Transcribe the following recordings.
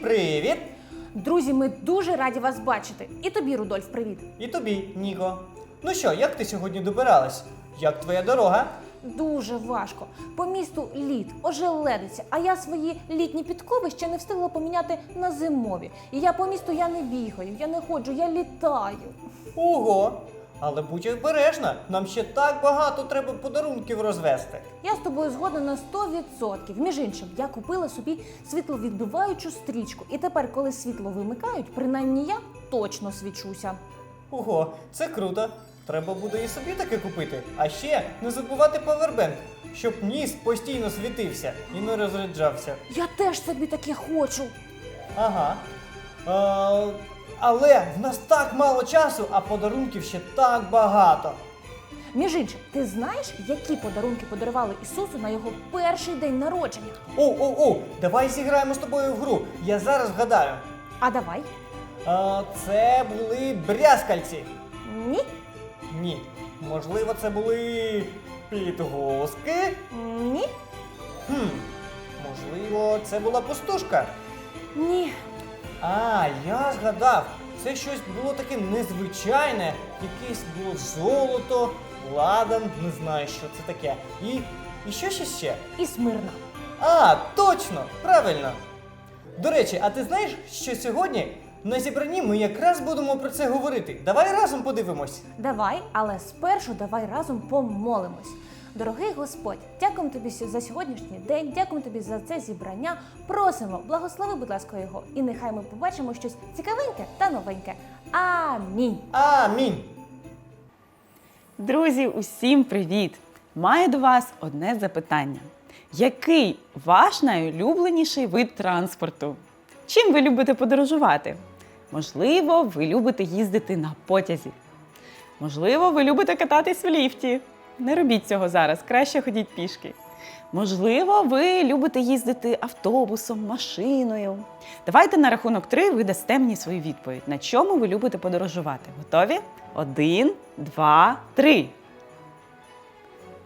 Привіт! Друзі, ми дуже раді вас бачити. І тобі, Рудольф, привіт. І тобі, Ніко. Ну що, як ти сьогодні добиралась? Як твоя дорога? Дуже важко. По місту лід, ожеледиться, а я свої літні підкови ще не встигла поміняти на зимові. І я по місту я не бігаю, я не ходжу, я літаю. Ого! Але будь обережна, нам ще так багато треба подарунків розвести. Я з тобою згодна на 100%. Між іншим, я купила собі світловідбиваючу стрічку. І тепер, коли світло вимикають, принаймні я точно свічуся. Ого, це круто. Треба буде і собі таке купити. А ще не забувати павербенк, щоб ніс постійно світився і не розряджався. Я теж собі таке хочу. Ага. Е, але в нас так мало часу, а подарунків ще так багато. Між іншим, ти знаєш, які подарунки подарували Ісусу на його перший день народження? О, о, о, давай зіграємо з тобою в гру. Я зараз вгадаю. А давай. Е, це були брязкальці. Ні? Ні. Можливо, це були підгузки. Ні? Хм. Можливо, це була пустушка. Ні. А, я згадав. Це щось було таке незвичайне, якесь було золото, ладан, не знаю, що це таке. І. І що ще ще? І смирна. А, точно! Правильно! До речі, а ти знаєш, що сьогодні на зібранні ми якраз будемо про це говорити. Давай разом подивимось. Давай, але спершу давай разом помолимось. Дорогий Господь, дякуємо тобі за сьогоднішній день, дякуємо тобі за це зібрання. Просимо, благослови, будь ласка, його, і нехай ми побачимо щось цікавеньке та новеньке. Амінь. Амінь! Друзі, усім привіт! Маю до вас одне запитання. Який ваш найулюбленіший вид транспорту? Чим ви любите подорожувати? Можливо, ви любите їздити на потязі. Можливо, ви любите кататись в ліфті. Не робіть цього зараз, краще ходіть пішки. Можливо, ви любите їздити автобусом, машиною. Давайте на рахунок три ви дасте мені свою відповідь. На чому ви любите подорожувати? Готові? Один, два, три.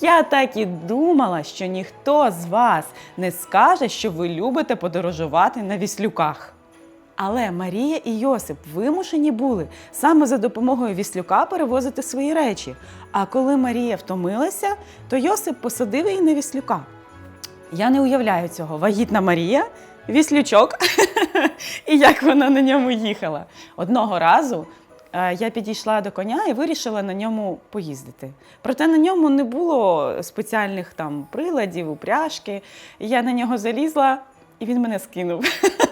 Я так і думала, що ніхто з вас не скаже, що ви любите подорожувати на віслюках. Але Марія і Йосип вимушені були саме за допомогою віслюка перевозити свої речі. А коли Марія втомилася, то Йосип посадив її на віслюка. Я не уявляю цього. Вагітна Марія, віслючок, і як вона на ньому їхала. Одного разу е, я підійшла до коня і вирішила на ньому поїздити. Проте на ньому не було спеціальних там приладів, упряжки. Я на нього залізла, і він мене скинув.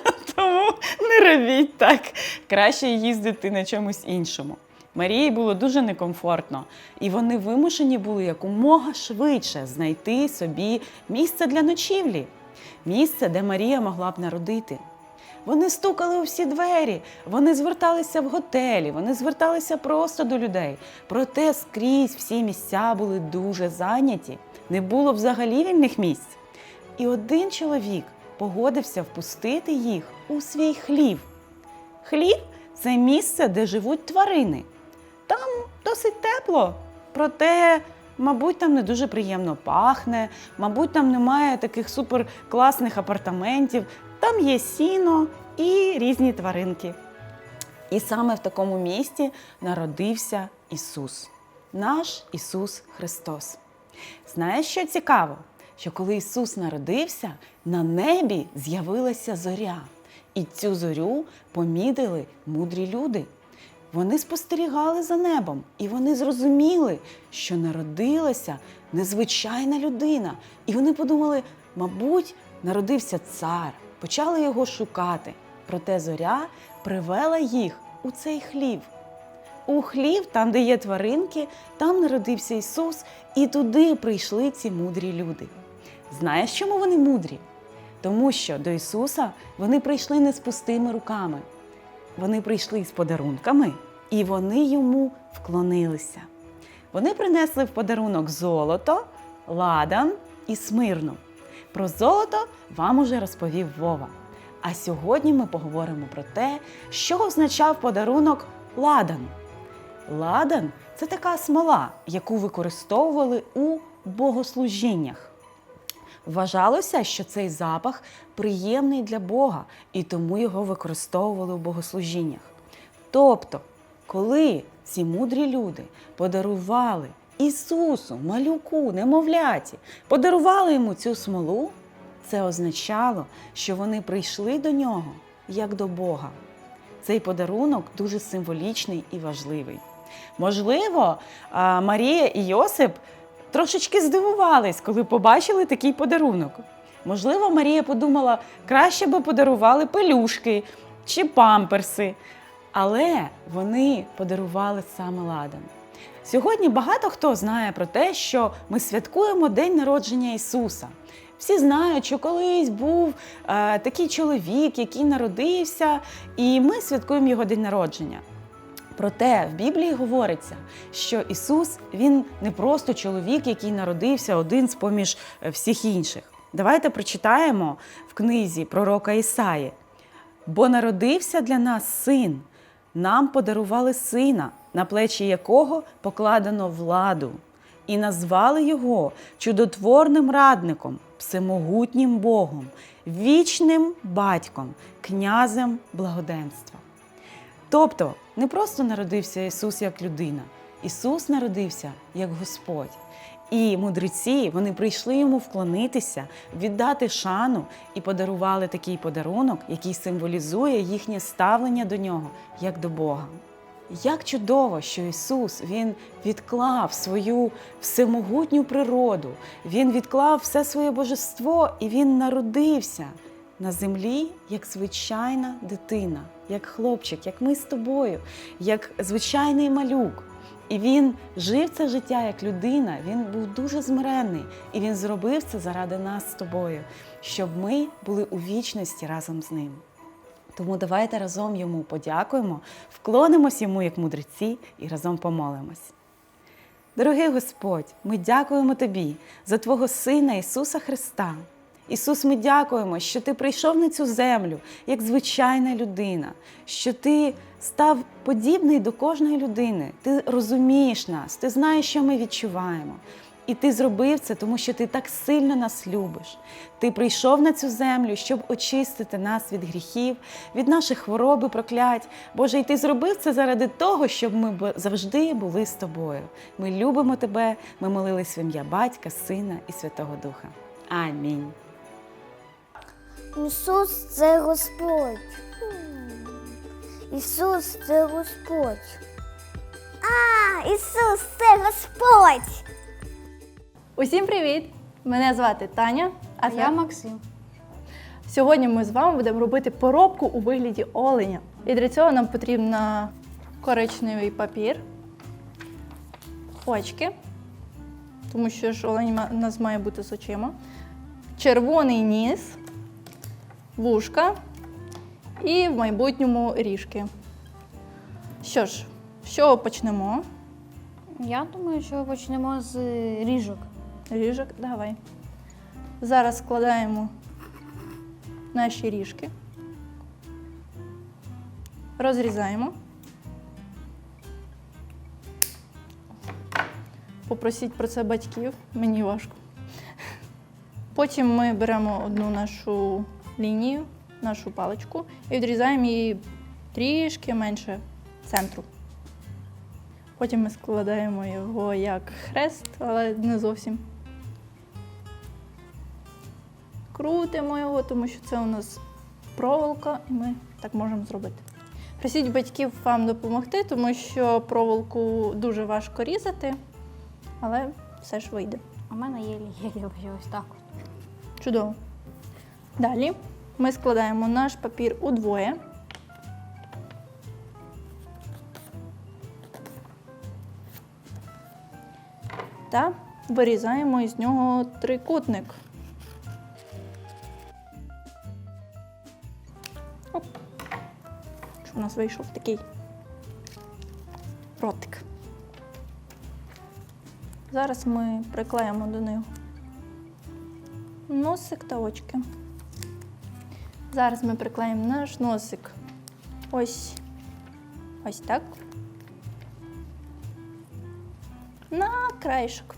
Не робіть так. Краще їздити на чомусь іншому. Марії було дуже некомфортно, і вони вимушені були якомога швидше знайти собі місце для ночівлі, місце, де Марія могла б народити. Вони стукали у всі двері, вони зверталися в готелі, вони зверталися просто до людей. Проте скрізь всі місця були дуже зайняті, не було взагалі вільних місць. І один чоловік погодився впустити їх у свій хлів. Хлів це місце, де живуть тварини. Там досить тепло, проте, мабуть, там не дуже приємно пахне, мабуть, там немає таких суперкласних апартаментів. Там є сіно і різні тваринки. І саме в такому місті народився Ісус, наш Ісус Христос. Знаєш, що цікаво? Що коли Ісус народився, на небі з'явилася зоря, і цю зорю помітили мудрі люди. Вони спостерігали за небом, і вони зрозуміли, що народилася незвичайна людина. І вони подумали, мабуть, народився цар, почали його шукати. Проте зоря привела їх у цей хлів. У хлів, там, де є тваринки, там народився Ісус, і туди прийшли ці мудрі люди. Знаєш, чому вони мудрі? Тому що до Ісуса вони прийшли не з пустими руками. Вони прийшли з подарунками, і вони йому вклонилися. Вони принесли в подарунок золото, ладан і смирну. Про золото вам уже розповів Вова. А сьогодні ми поговоримо про те, що означав подарунок ладан. Ладан це така смола, яку використовували у богослужіннях. Вважалося, що цей запах приємний для Бога, і тому його використовували у богослужіннях. Тобто, коли ці мудрі люди подарували Ісусу, малюку, немовляті, подарували йому цю смолу, це означало, що вони прийшли до нього як до Бога. Цей подарунок дуже символічний і важливий. Можливо, Марія і Йосип трошечки здивувались, коли побачили такий подарунок. Можливо, Марія подумала, краще би подарували пелюшки чи памперси. Але вони подарували саме ладан. Сьогодні багато хто знає про те, що ми святкуємо День народження Ісуса. Всі знають, що колись був е, такий чоловік, який народився, і ми святкуємо його день народження. Проте в Біблії говориться, що Ісус Він не просто чоловік, який народився один з поміж е, всіх інших. Давайте прочитаємо в книзі пророка Ісаї. Бо народився для нас син, нам подарували сина, на плечі якого покладено владу, і назвали його чудотворним радником, всемогутнім Богом, вічним батьком, князем благоденства. Тобто не просто народився Ісус як людина, Ісус народився як Господь. І мудреці вони прийшли йому вклонитися, віддати шану і подарували такий подарунок, який символізує їхнє ставлення до нього як до Бога. Як чудово, що Ісус Він відклав свою всемогутню природу, Він відклав все своє божество і Він народився на землі як звичайна дитина, як хлопчик, як ми з тобою, як звичайний малюк. І він жив це життя як людина, він був дуже змиренний, і він зробив це заради нас з тобою, щоб ми були у вічності разом з ним. Тому давайте разом йому подякуємо, вклонимось йому як мудреці і разом помолимось. Дорогий Господь, ми дякуємо Тобі за Твого Сина Ісуса Христа. Ісус, ми дякуємо, що Ти прийшов на цю землю як звичайна людина, що Ти став подібний до кожної людини. Ти розумієш нас, ти знаєш, що ми відчуваємо. І ти зробив це, тому що ти так сильно нас любиш. Ти прийшов на цю землю, щоб очистити нас від гріхів, від наших хвороб і проклять. Боже, і ти зробив це заради того, щоб ми завжди були з тобою. Ми любимо тебе, ми молились в ім'я Батька, Сина і Святого Духа. Амінь. Ісус це Господь. Ісус це Господь. А, Ісус це Господь. Усім привіт! Мене звати Таня, а Я Максим. Сьогодні ми з вами будемо робити поробку у вигляді оленя. І для цього нам потрібно коричневий папір, очки, тому що ж олень у нас має бути з очима, червоний ніс, вушка і в майбутньому ріжки. Що ж, з чого почнемо? Я думаю, що почнемо з ріжок. Ріжок, давай. Зараз складаємо наші ріжки. Розрізаємо. Попросіть про це батьків, мені важко. Потім ми беремо одну нашу лінію, нашу паличку і відрізаємо її трішки менше центру. Потім ми складаємо його як хрест, але не зовсім. Крутимо його, тому що це у нас проволока, і ми так можемо зробити. Просіть батьків вам допомогти, тому що проволоку дуже важко різати, але все ж вийде. У мене є єлі ось так. Чудово. Далі ми складаємо наш папір удвоє. Та вирізаємо із нього трикутник. Оп. Щоб у нас вийшов такий ротик. Зараз ми приклеїмо до нього носик та очки. Зараз ми приклеїмо наш носик ось ось так. На краєшок.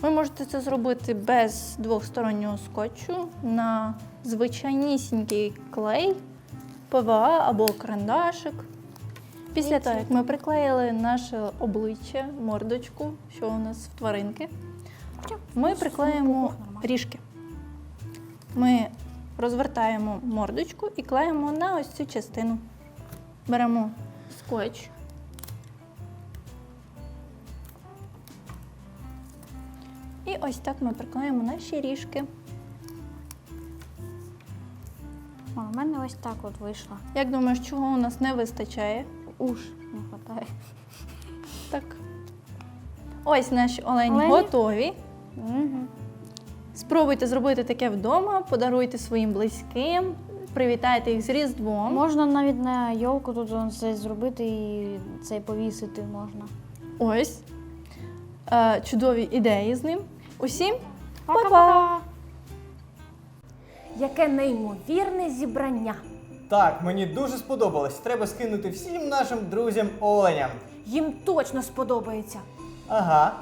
Ви можете це зробити без двохстороннього скотчу на звичайнісінький клей, ПВА або карандашик. Після того, як ми приклеїли наше обличчя, мордочку, що у нас в тваринки, ми приклеїмо ріжки. Ми розвертаємо мордочку і клеїмо на ось цю частину. Беремо скотч. І ось так ми приклеїмо наші ріжки. О, у мене ось так от вийшло. Як думаєш, чого у нас не вистачає? Уж не вистачає. Так. Ось наші олені Олені? готові. Угу. Спробуйте зробити таке вдома, подаруйте своїм близьким, привітайте їх з Різдвом. Можна навіть на йолку тут он це зробити і це повісити можна. Ось. Е, чудові ідеї з ним. Усім па-па! Яке неймовірне зібрання! Так, мені дуже сподобалось. Треба скинути всім нашим друзям оленям. Їм точно сподобається. Ага.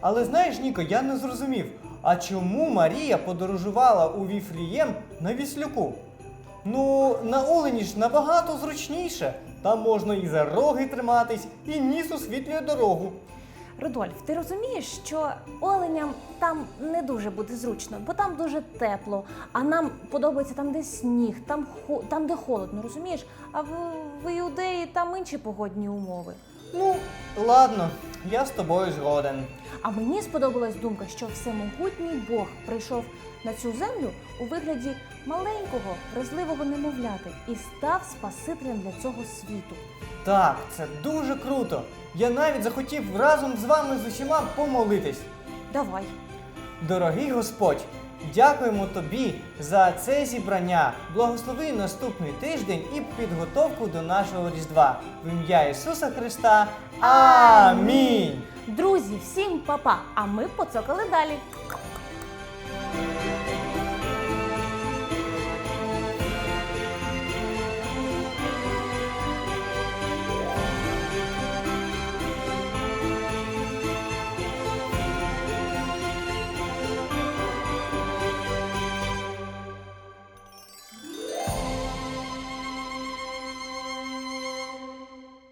Але знаєш, Ніко, я не зрозумів, а чому Марія подорожувала у Віфлієм на віслюку? Ну, на олені ж набагато зручніше. Там можна і за роги триматись, і ніс освітлює дорогу. Рудольф, ти розумієш, що оленям там не дуже буде зручно, бо там дуже тепло, а нам подобається там, де сніг, там, там де холодно, розумієш? А в, в іудеї там інші погодні умови. Ну, ладно, я з тобою згоден. А мені сподобалась думка, що всемогутній Бог прийшов на цю землю у вигляді маленького, вразливого немовляти і став спасителем для цього світу. Так, це дуже круто. Я навіть захотів разом з вами з усіма помолитись. Давай. Дорогий Господь, дякуємо тобі за це зібрання. Благослови наступний тиждень і підготовку до нашого Різдва. В ім'я Ісуса Христа. Амінь. Друзі, всім па-па, а ми поцокали далі.